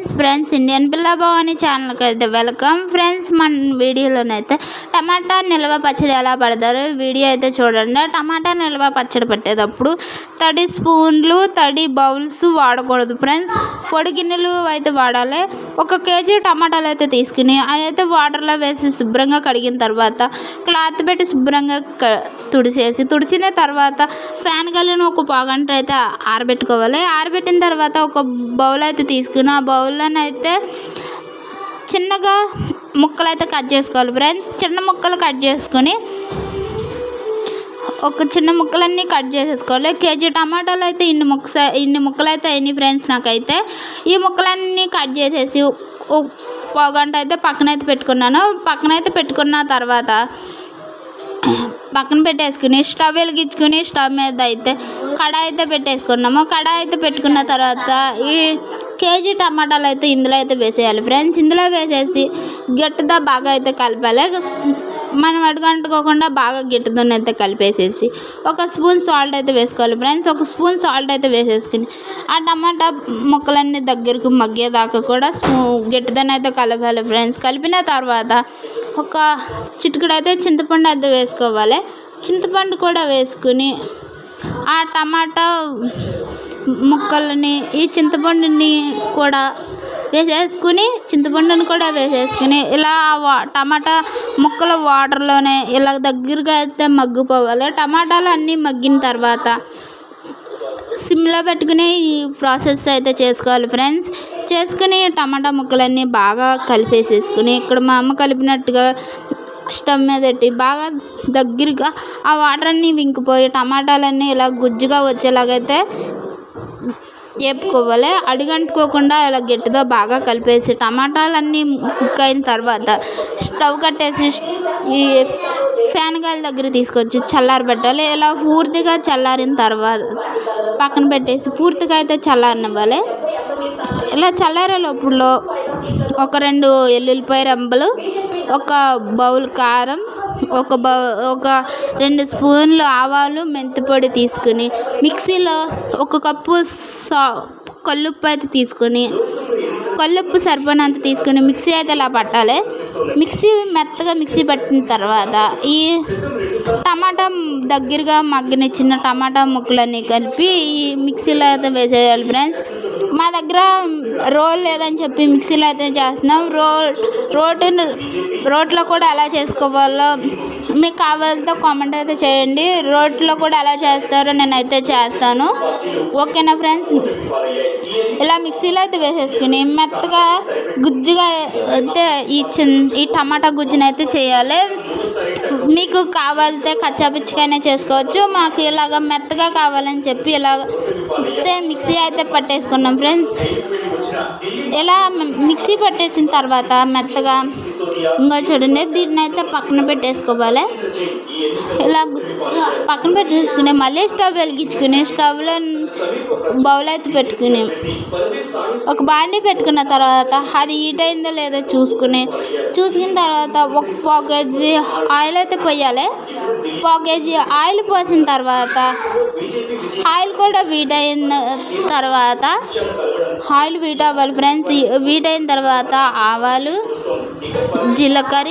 Friends friends Indian పిల్ల భవాని ఛానల్కి అయితే వెల్కమ్. ఫ్రెండ్స్ మన వీడియోలోనైతే టమాటా నిల్వ పచ్చడి ఎలా పడతారు వీడియో అయితే చూడండి. టమాటా నిల్వ పచ్చడి పెట్టేటప్పుడు తడి స్పూన్లు తడి బౌల్స్ వాడకూడదు ఫ్రెండ్స్. పొడి గిన్నెలు అయితే వాడాలి. ఒక కేజీ టమాటాలు అయితే తీసుకుని అవి అయితే వాటర్లో వేసి శుభ్రంగా కడిగిన తర్వాత క్లాత్ పెట్టి శుభ్రంగా తుడిచేసి తుడిచిన తర్వాత ఫ్యాన్ కలిగిన ఒక పావుగంట అయితే ఆరబెట్టుకోవాలి. ఆరబెట్టిన తర్వాత ఒక బౌల్ అయితే తీసుకుని ఆ బౌల్ అయితే చిన్నగా ముక్కలు అయితే కట్ చేసుకోవాలి ఫ్రెండ్స్. చిన్న ముక్కలు కట్ చేసుకొని ఒక చిన్న ముక్కలన్నీ కట్ చేసేసుకోవాలి. కేజీ టమాటాలు అయితే ఇన్ని ముక్క ఇన్ని ముక్కలు అయితే అయినాయి ఫ్రెండ్స్ నాకైతే. ఈ ముక్కలన్నీ కట్ చేసేసి ఓ పావు గంట అయితే పక్కన అయితే పెట్టుకున్నాను. పక్కన అయితే పెట్టుకున్న తర్వాత పక్కన పెట్టేసుకుని స్టవ్ వెలిగించుకుని స్టవ్ మీద అయితే కడాయి అయితే పెట్టేసుకున్నాము. కడాయి అయితే పెట్టుకున్న తర్వాత ఈ కేజీ టమాటాలు అయితే ఇందులో అయితే వేసేయాలి. ఫ్రెండ్స్ ఇందులో వేసేసి గట్టిగా బాగా అయితే కలపాలి. మనం అడుగంటుకోకుండా బాగా గిట్టుతున్న అయితే కలిపేసేసి ఒక స్పూన్ సాల్ట్ అయితే వేసుకోవాలి ఫ్రెండ్స్. ఒక స్పూన్ సాల్ట్ అయితే వేసేసుకుని ఆ టమాటా ముక్కలన్నీ దగ్గరకు మగ్గేదాకా కూడా స్పూ గిట్టుదని అయితే కలపాలి ఫ్రెండ్స్. కలిపిన తర్వాత ఒక చిటికెడు అయితే చింతపండు అయితే వేసుకోవాలి. చింతపండు కూడా వేసుకుని ఆ టమాటా ముక్కలని ఈ చింతపండుని కూడా వేసేసుకుని చింతపండును కూడా వేసేసుకుని ఇలా వా టమాటా ముక్కలు వాటర్లోనే ఇలా దగ్గరగా అయితే మగ్గిపోవాలి. టమాటాలు అన్నీ మగ్గిన తర్వాత సిమ్లో పెట్టుకుని ఈ ప్రాసెస్ అయితే చేసుకోవాలి ఫ్రెండ్స్. చేసుకుని టమాటా ముక్కలన్నీ బాగా కలిపేసేసుకుని ఇక్కడ మా అమ్మ కలిపినట్టుగా స్టవ్ మీద పెట్టి బాగా దగ్గరగా ఆ వాటర్ అన్నీ వింకిపోయి టమాటాలన్నీ ఇలా గుజ్జుగా వచ్చేలాగైతే వేపుకోవాలి అడుగంటుకోకుండా ఇలా గట్టిగా బాగా కలిపేసి టమాటాలన్నీ కుక్ అయిన తర్వాత స్టవ్ కట్టేసి ఈ ఫ్యాన్ గాలి దగ్గర తీసుకొచ్చి చల్లారి పెట్టాలి. ఇలా పూర్తిగా చల్లారిన తర్వాత పక్కన పెట్టేసి పూర్తిగా అయితే చల్లారనివ్వాలి. ఇలా చల్లారే లోపల ఒక రెండు ఎల్లుల్లిపాయ రెంబలు ఒక బౌల్ కారం ఒక బౌ ఒక రెండు స్పూన్లు ఆవాలు మెంతి పొడి తీసుకుని మిక్సీలో ఒక కప్పు సా కల్లుప్పు అయితే తీసుకొని కల్లుప్పు సరిపడినంత తీసుకొని మిక్సీ అయితే ఇలా పట్టాలి. మిక్సీ మెత్తగా మిక్సీ పట్టిన తర్వాత ఈ టమాటా దగ్గరగా మగ్గనిచ్చిన టమాటా ముక్కలన్నీ కలిపి ఈ మిక్సీలో అయితే వేసేయాలి ఫ్రెండ్స్. మా దగ్గర రోల్ లేదని చెప్పి మిక్సీలో అయితే చేస్తున్నాం. రో రోటి రోట్లో కూడా ఎలా చేసుకోవాలో మీకు కావాలితో కామెంట్ అయితే చేయండి. రోట్లో కూడా ఎలా చేస్తారో నేనైతే చేస్తాను. ఓకేనా ఫ్రెండ్స్? ఇలా మిక్సీలో అయితే వేసేసుకుని మెత్తగా గుజ్జుగా అయితే ఈ చిన్ ఈ టమాటా గుజ్జుని అయితే చేయాలి. మీకు కావాలితే కచ్చాపిచ్చికైనా చేసుకోవచ్చు. మాకు ఇలాగ మెత్తగా కావాలని చెప్పి ఇలాగ అయితే మిక్సీ అయితే పట్టేసుకున్నాం ఫ్రెండ్స్. ఇలా మిక్సీ పట్టేసిన తర్వాత మెత్తగా ఇంకా చూడండి దీన్ని అయితే పక్కన పెట్టేసుకోవాలి. ఇలా పక్కన పెట్టేసుకుని మళ్ళీ స్టవ్ వెలిగించుకుని స్టవ్లో బౌల్ అయితే పెట్టుకుని ఒక బాండీ పెట్టుకున్న తర్వాత అది హీట్ అయిందో లేదో చూసుకుని చూసుకున్న తర్వాత ఒక పావు కేజీ ఆయిల్ అయితే పోయాలి. పావు కేజీ ఆయిల్ పోసిన తర్వాత ఆయిల్ కూడా వీట్ అయిన తర్వాత ఆయిల్ వీట్ అవ్వాలి ఫ్రెండ్స్ వీట్ అయిన తర్వాత ఆవాలు జీలకర్ర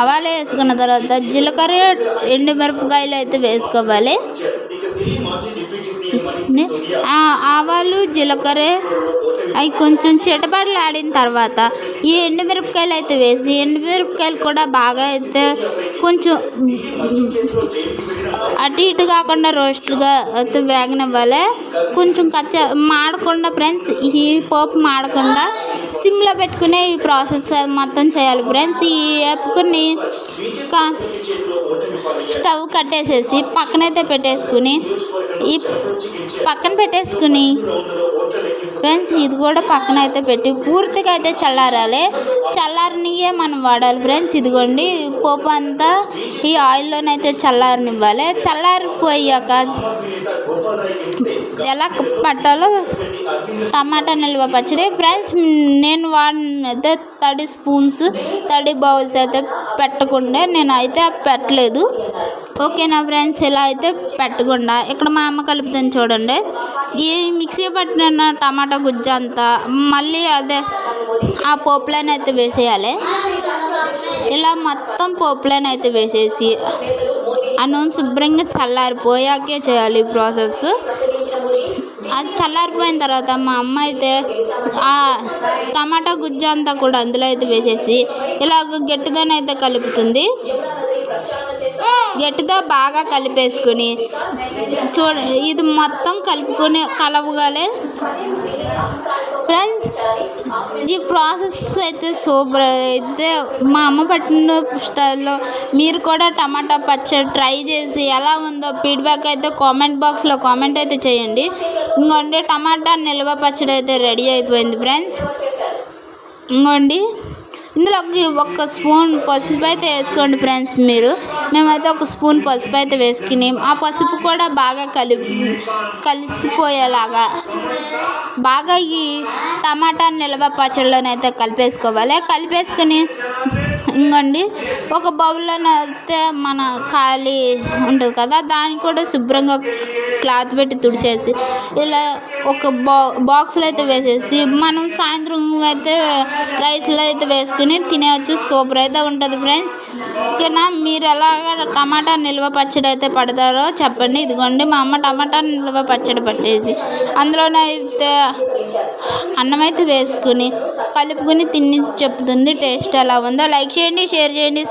ఆవాలు వేసుకున్న తర్వాత జీలకర్ర ఎండుమిరపకాయలు అయితే వేసుకోవాలి. ఆవాలు జీలకర్ర అవి కొంచెం చిటపడలు ఆడిన తర్వాత ఈ ఎండుమిరపకాయలు అయితే వేసి ఎండుమిరపకాయలు కూడా బాగా అయితే కొంచెం అటు ఇటు కాకుండా రోస్ట్గా అయితే వేగనివ్వాలి. కొంచెం కచ్చ మాడకుండా ఫ్రెండ్స్ ఈ పోపు మాడకుండా సిమ్లో పెట్టుకునే ఈ ప్రాసెస్ మొత్తం చేయాలి. ఫ్రెండ్స్ ఈ వేపుకుని స్టవ్ కట్టేసేసి పక్కనైతే పెట్టేసుకుని ఈ పక్కన పెట్టేసుకుని. ఫ్రెండ్స్ ఇది కూడా పక్కన అయితే పెట్టి పూర్తిగా అయితే చల్లారాలి. చల్లారనియే మనం వాడాలి. ఫ్రెండ్స్ ఇదిగోండి పోపు అంతా ఈ ఆయిల్లోనైతే చల్లారనివ్వాలి. చల్లారిపోయాక ఎలా పట్టాలో టమాటా నిల్వ పచ్చడి. ఫ్రెండ్స్ నేను వాడినైతే అయితే తడి స్పూన్స్ తడి బౌల్స్ అయితే పెట్టకుండా నేను అయితే పెట్టలేదు. ఓకేనా ఫ్రెండ్స్ ఇలా అయితే పెట్టకుండా. ఇక్కడ మా అమ్మ కలుపుతుంది చూడండి. ఈ మిక్సీ పట్టిన టమాటా గుజ్జు అంతా మళ్ళీ అదే ఆ పోపులైన అయితే వేసేయాలి. ఇలా మొత్తం పోపులైన అయితే వేసేసి ఆ నూనె శుభ్రంగా చల్లారిపోయాకే చేయాలి ఈ ప్రాసెస్. అది చల్లారిపోయిన తర్వాత మా అమ్మ అయితే ఆ టమాటా గుజ్జు అంతా కూడా అందులో అయితే వేసేసి ఇలాగ గట్టిగానైతే కలుపుతుంది. గట్టితో బాగా కలిపేసుకుని చూ ఇది మొత్తం కలుపుకొని కలవగాలే. ఫ్రెండ్స్ ఈ ప్రాసెస్ అయితే సూపర్ అయితే మా అమ్మ పట్టిన స్టైల్లో మీరు కూడా టమాటా పచ్చడి ట్రై చేసి ఎలా ఉందో ఫీడ్బ్యాక్ అయితే కామెంట్ బాక్స్లో కామెంట్ అయితే చేయండి. ఇంకోండి టమాటా నిల్వ పచ్చడి అయితే రెడీ అయిపోయింది ఫ్రెండ్స్. ఇంకోండి. ఇందులోకి ఒక స్పూన్ పసుపు అయితే వేసుకోండి ఫ్రెండ్స్ మీరు. మేమైతే ఒక స్పూన్ పసుపు అయితే వేసుకుని ఆ పసుపు కూడా బాగా కలిపి కలిసిపోయేలాగా బాగా ఈ టమాటా నిల్వ పచ్చళ్ళనైతే కలిపేసుకోవాలి. కలిపేసుకుని ఇంకోండి ఒక బౌల్లోనైతే మన ఖాళీ ఉంటుంది కదా దాన్ని కూడా శుభ్రంగా క్లాత్ పెట్టి తుడిచేసి ఇలా ఒక బా బాక్స్లో అయితే వేసేసి మనం సాయంత్రం అయితే రైస్లో అయితే వేసుకుని తినేవచ్చు సూపర్ అయితే ఉంటుంది ఫ్రెండ్స్. ఓకేనా? మీరు ఎలాగ టమాటా నిల్వ పచ్చడి అయితే పడతారో చెప్పండి. ఇదిగోండి మా అమ్మ టమాటా నిల్వ పచ్చడి పట్టేసి అందులోనైతే అన్నం అయితే వేసుకుని కలుపుకొని తిని చెప్తుంది. టేస్ట్ ఎలా ఉందో లైక్ చేయండి షేర్ చేయండి